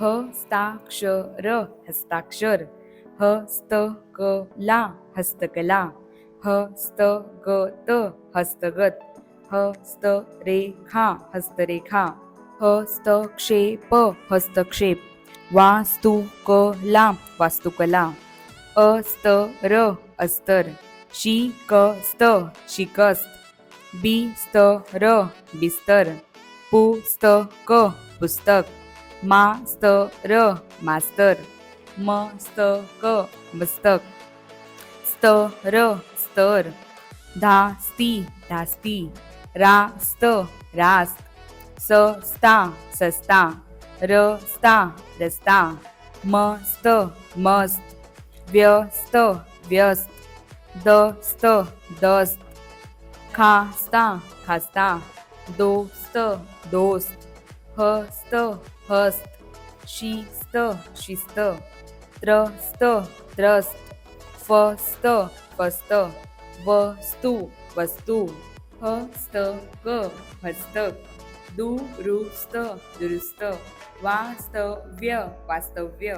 हस्ताक्षर हस्ताक्षर हस्तकला हस्तकला हस्तगत हस्तगत हस्तरेखा हस्तरेखा हस्तक्षेप हस्तक्षेप वास्तुकला वास्तुकला अस्तर अस्तर शिकस्त शिकस्त बिस्तर बिस्तर पुस्तक पुस्तक मा स्त र मास्तर म स्त क मस्तक स्त र स्तर धा स्ती धास्ती रा स्त रास स स्ता सस्ता र स्ता रस्ता म स्त मस्त, व्यस्त व्यस्त द स्त दस्त, खास्ता खास्ता, दोस्त दोस्त, हस्त हस्त शिस्त शिस्त त्रस्त त्रस्त फस्त फस्त वस्तू वस्तू हस्तक हस्तक दुरुस्त दुरुस्त वास्तव्य वास्तव्य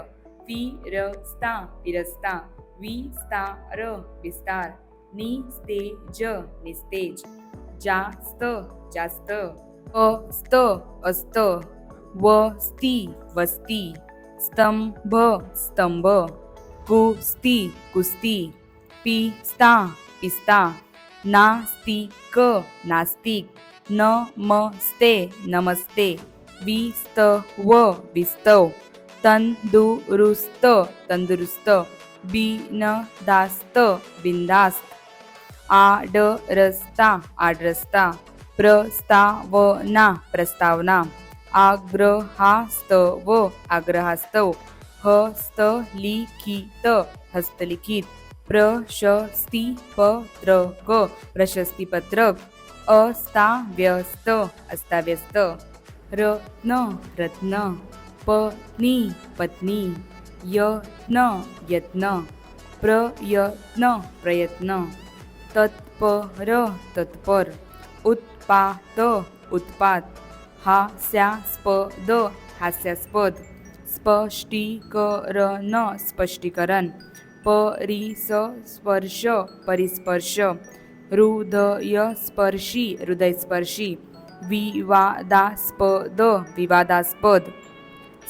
फिरस्ता फिरस्ता विस्तार विस्तार निस्तेज निस्तेज जास्त जास्त अस्त अस्त वस्ती वस्ती स्तंभ स्तंभ कुस्ती कुस्ती पिस्ता पिस्ता नास्तिक नास्तिक नमस्ते नमस्ते विस्तव विस्तव तंदुरुस्त तंदुरुस्त बिनदास्त बिनदास्त आडरस्ता आडरस्ता प्रस्तावना प्रस्तावना आग्रहास्तव आग्रहास्तव हस्तलिखित हस्तलिखित प्रशस्तीपत्रक प्रशस्तीपत्रक अस्ताव्यस्त अस्ताव्यस्त रत्न रत्न पत्नी पत्नी यत्न यत्न प्रयत्न प्रयत्न तत्पर तत्पर उत्पात उत्पात हास्यास्पद हास्यास्पद. स्पष्टीकरण स्पष्टीकरण. परिसस्पर्श परिस्पर्श. हृदयस्पर्शी हृदयस्पर्शी. विवादास्पद विवादास्पद.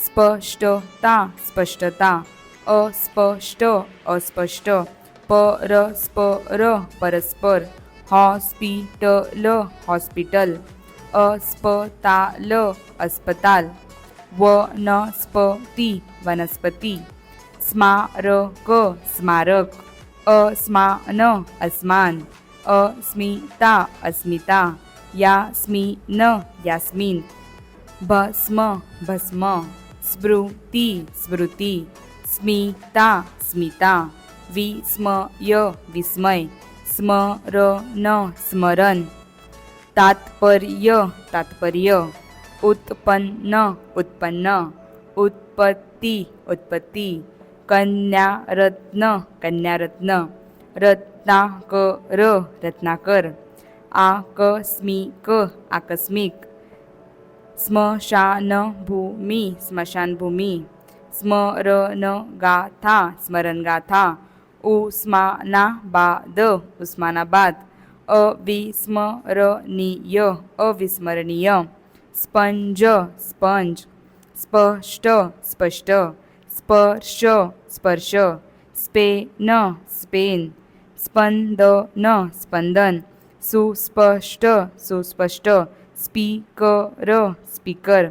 स्पष्टता स्पष्टता. अस्पष्ट अस्पष्ट. परस्पर परस्पर. Hospital hospital. अस्पताल अस्पताल। वनस्पती वनस्पती। स्मारक स्मारक। अस्मान अस्मान। अस्मिता अस्मिता। यास्मिन यास्मिन। भस्म भस्म। स्मृती स्मृती। स्मिता स्मिता। विस्मय विस्मय। स्मरण स्मरण। तात्पर्य तात्पर्य उत्पन्न उत्पन्न उत्पत्ती उत्पत्ती कन्यारत्न कन्यारत्न रत्नाकर रत्नाकर आकस्मिक आकस्मिक स्मशानभूमी स्मशानभूमी स्मरणगाथा स्मरणगाथा उस्मानाबाद उस्मानाबाद अविस्मरणीय अविस्मरणीय. Sponge sponge. स्पष्ट स्पष्ट. स्पर्श स्पर्श. Spain Spain. स्पंदन स्पंदन. सुस्पष्ट सुस्पष्ट. Speaker speaker.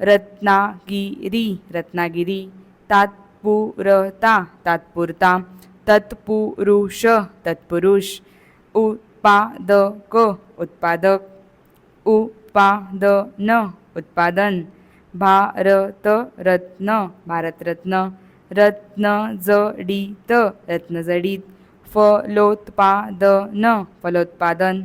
रत्नागिरी रत्नागिरी. तात्पुरता तात्पुरता. तत्पुरुष तत्पुरुष. उत्पादक उत्पादक उत्पादन उत्पादन भारतरत्न भारतरत्न रत्नजडित रत्नजडित फलोत्पादन फलोत्पादन